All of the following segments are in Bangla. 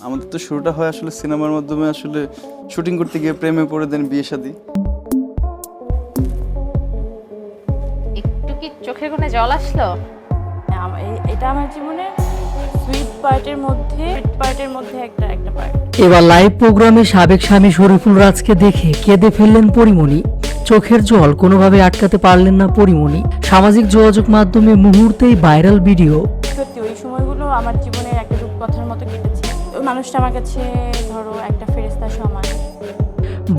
আমাদের তো শুরুটা হয় আসলে সিনেমার মাধ্যমে আসলে শুটিং করতে গিয়ে প্রেমে পড়ে দেন বিয়ে শাদী। একটু কি চোখের কোণে জল আসলো? এটা আমার জীবনের সুইট পার্টের মধ্যে সুইট পার্টের মধ্যে একটা একটা পার্ট এবার লাইভ প্রোগ্রামে সাবেক স্বামী শরীফুল রাজকে দেখে কেঁদে ফেললেন পরিমণি। চোখের জল কোনোভাবে আটকাতে পারলেন না পরিমণি। সামাজিক যোগাযোগ মাধ্যমে মুহূর্তেই ভাইরাল ভিডিও সত্যি ওই সময়গুলো আমার জীবনের একটা রূপকথার মতো ওই মানুষটা আমার কাছে, ধরো, একটা ফেরেস্তা সমান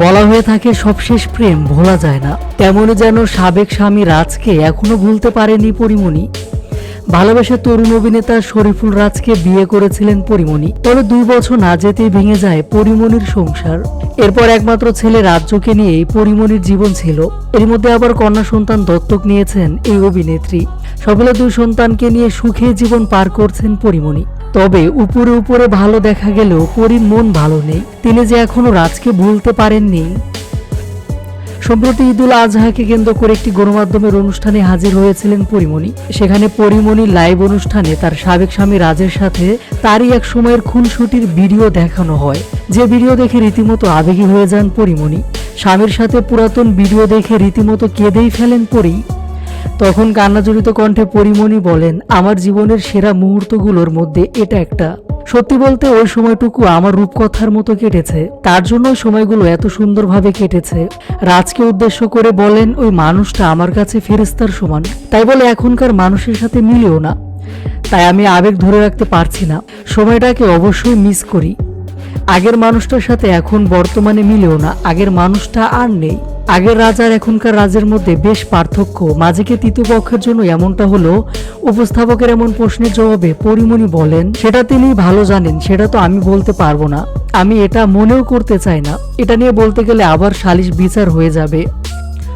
বলা হয়ে থাকে, সবশেষ প্রেম ভোলা যায় না। তেমনই যেন সাবেক স্বামী রাজকে এখনও ভুলতে পারেনি পরিমণি। ভালোবাসা তরুণ অভিনেতা শরীফুল রাজকে বিয়ে করেছিলেন পরিমণি। তবে দুই বছর না যেতেই ভেঙে যায় পরিমণির সংসার। এরপর একমাত্র ছেলে রাজ্যকে নিয়েই পরিমণির জীবন ছিল। এর মধ্যে আবার কন্যা সন্তান দত্তক নিয়েছেন এই অভিনেত্রী। সকলে দুই সন্তানকে নিয়ে সুখে জীবন পার করছেন পরিমণি। তবে উপরে উপরে ভালো দেখা গেলেও পরীর মন ভালো নেই। তিনি যে এখনও রাজকে ভুলতে পারেননি। সম্প্রতি ঈদুল আজহাকে কেন্দ্র করে একটি গণমাধ্যমের অনুষ্ঠানে হাজির হয়েছিলেন পরিমণি। সেখানে পরিমণির লাইভ অনুষ্ঠানে তার সাবেক স্বামী রাজের সাথে তারই এক সময়ের খুনসুটির ভিডিও দেখানো হয়। যে ভিডিও দেখে রীতিমতো আবেগী হয়ে যান পরিমণি। স্বামীর সাথে পুরাতন ভিডিও দেখে রীতিমতো কেঁদেই ফেলেন পরি। তখন কান্নাজড়িত কণ্ঠে পরিমণি বলেন, আমার জীবনের সেরা মুহূর্তগুলোর মধ্যে এটা একটা। সত্যি বলতে ওই সময়টুকু আমার রূপকথার মতো কেটেছে। তার জন্য সময়গুলো এত সুন্দরভাবে কেটেছে। রাজকে উদ্দেশ্য করে বলেন, ওই মানুষটা আমার কাছে ফেরেস্তার সমান। তাই বলে এখনকার মানুষের সাথে মিলেও না। তাই আমি আবেগ ধরে রাখতে পারছি না। সময়টাকে অবশ্যই মিস করি। আগের মানুষটার সাথে এখন বর্তমানে মিলেও না। আগের মানুষটা আর নেই। আগের রাজার এখনকার রাজের মধ্যে বেশ পার্থক্য। মাঝিকে তৃতীয় পক্ষের জন্য এমনটা হলো, উপস্থাপকের এমন প্রশ্নের জবাবে পরিমণি বলেন, সেটা তিনি ভালো জানেন, সেটা তো আমি বলতে পারব না। আমি এটা মনেও করতে চাই না। এটা নিয়ে বলতে গেলে আবার সালিশ বিচার হয়ে যাবে।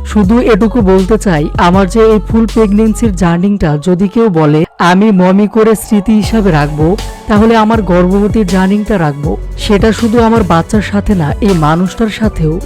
শুধু এটুকু বলতে চাই, আমার যে এই ফুল প্রেগনেন্সির জার্নিংটা, যদি কেউ বলে, আমি মমি করে স্মৃতি হিসাবে রাখব, তাহলে আমার গর্ভবতীর জার্নিংটা রাখব। সেটা শুধু আমার বাচ্চার সাথে না, এই মানুষটার সাথেও।